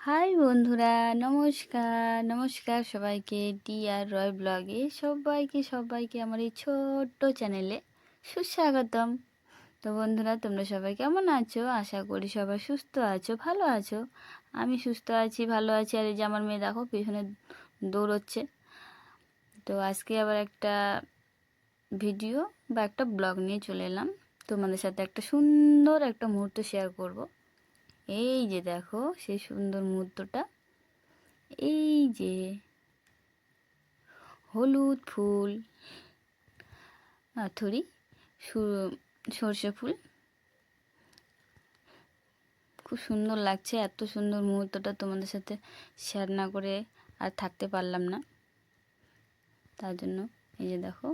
High বন্ধুরা, নমস্কার। নমস্কার সবাইকে টি আর রয় ব্লগে। সবাইকে সবাইকে আমার এই ছোট্ট চ্যানেলে সুস্বাগতম। তো বন্ধুরা, তোমরা সবাই কেমন আছো? আশা করি সবাই সুস্থ আছো, ভালো আছো। আমি সুস্থ আছি, ভালো আছি। আর এই যে আমার মেয়ে দেখো, পেছনে দৌড়চ্ছে। তো আজকে আবার একটা ভিডিও বা একটা ব্লগ নিয়ে চলে এলাম। তোমাদের সাথে একটা সুন্দর একটা মুহূর্ত শেয়ার করব। এই যে দেখো সেই সুন্দর মুহূর্তটা। এই যে হলুদ ফুল, থরি সর্ষে ফুল। খুব সুন্দর লাগছে, এত সুন্দর মুহূর্তটা তোমাদের সাথে শেয়ার না করে আর থাকতে পারলাম না। তার জন্য এই যে দেখো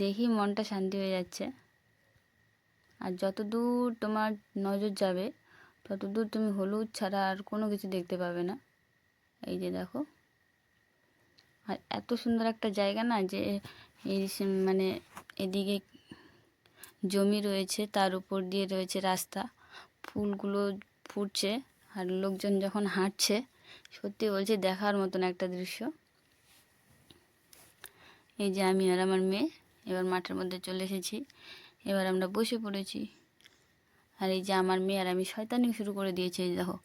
দেখি মনটা শান্তি হয়ে যাচ্ছে। আর যত দূর তোমার নজর যাবে তত দূর তুমি হলুদ ছাড়া আর কোনো কিছু দেখতে পাবে না। এই যে দেখো। আর এত সুন্দর একটা জায়গা না যে, এই মানে এদিকে জমি রয়েছে, তার উপর দিয়ে রয়েছে রাস্তা। ফুলগুলো ফুটছে আর লোকজন যখন হাঁটছে, সত্যি বলছে দেখার মতন একটা দৃশ্য। এই যে আমি আর আমার মেয়ে, এবার মাঠের মধ্যে চলে এসেছি। এবার আমরা বসে পড়েছি। আর এই যে আমার মেয়ে আর আমি শয়তানি শুরু করে দিয়েছি, এই দেখো,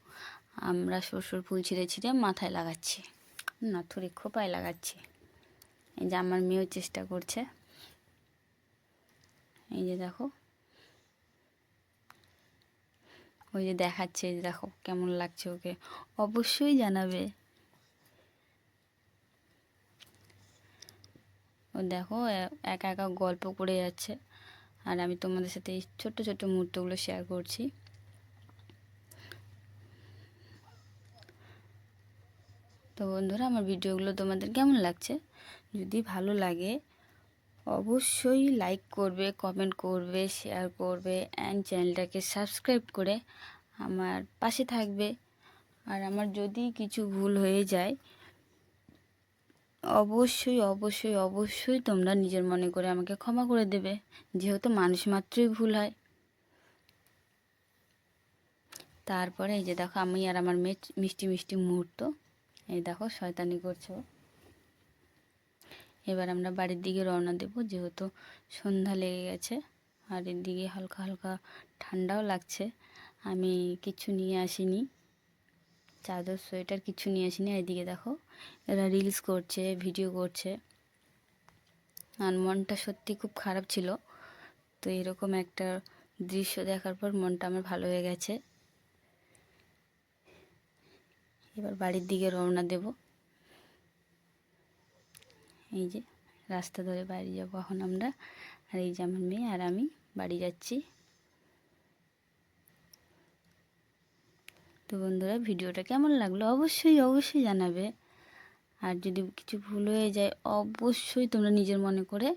আমরা সরষর ফুল ছিঁড়ে ছিঁড়ে মাথায় লাগাচ্ছি। না থুড়ি খোপায় লাগাচ্ছি। এই যে আমার মেয়েও চেষ্টা করছে। এই যে দেখো, ওই যে দেখাচ্ছে, এই দেখো, কেমন লাগছে ওকে। অবশ্যই জানাবে। ও দেখো একা একা গল্প করে যাচ্ছে। আর আমি তোমাদের সাথে এই ছোট্ট ছোট্ট মুহূর্তগুলো শেয়ার করছি। তো বন্ধুরা, আমার ভিডিওগুলো তোমাদের কেমন লাগছে? যদি ভালো লাগে, অবশ্যই লাইক করবে কমেন্ট করবে শেয়ার করবে অ্যান্ড চ্যানেলটাকে সাবস্ক্রাইব করে আমার পাশে থাকবে। আর আমার যদি কিছু ভুল হয়ে যায় অবশ্যই অবশ্যই অবশ্যই তোমরা নিজের মনে করে আমাকে ক্ষমা করে দেবে, যেহেতু মানুষ মাত্রই ভুল হয়। তারপরে এই যে দেখো আমি আর আমার মেয়ে মিষ্টি মিষ্টি মুহূর্ত। এই দেখো শয়তানি করছ এবার আমরা বাড়ির দিকে রওনা দেব, যেহেতু সন্ধ্যা লেগে গেছে। আর এদিকে হালকা হালকা ঠান্ডাও লাগছে। আমি কিছু নিয়ে আসিনি। চাদর, সোয়েটার কিছু নিয়ে আসিনি। এদিকে দেখো, এরা রিলস করছে ভিডিও করছে। আর মনটা সত্যি খুব খারাপ ছিল। তো এরকম একটা দৃশ্য দেখার পর মনটা আমার ভালো হয়ে গেছে। এবার বাড়ির দিকে রওনা দেব। এই যে, রাস্তা ধরে বাড়ি যাব এখন আমরা। আর এই যে আমার মেয়ে আর আমি বাড়ি যাচ্ছি। তো বন্ধুরা ভিডিওটা কেমন লাগল অবশ্যই অবশ্যই জানাবে। আর যদি কিছু ভুল হয়ে যায়, অবশ্যই তোমরা নিজের মনে করে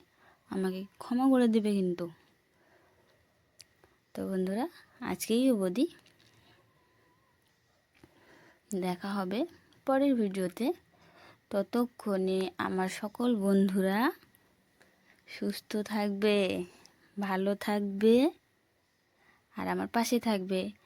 আমাকে ক্ষমা করে দেবে কিন্তু। তো বন্ধুরা, আজকেই অবধি। দেখা হবে পরের ভিডিওতে। ততক্ষণে আমার সকল বন্ধুরা সুস্থ থাকবে, ভালো থাকবে, আর আমার পাশে থাকবে।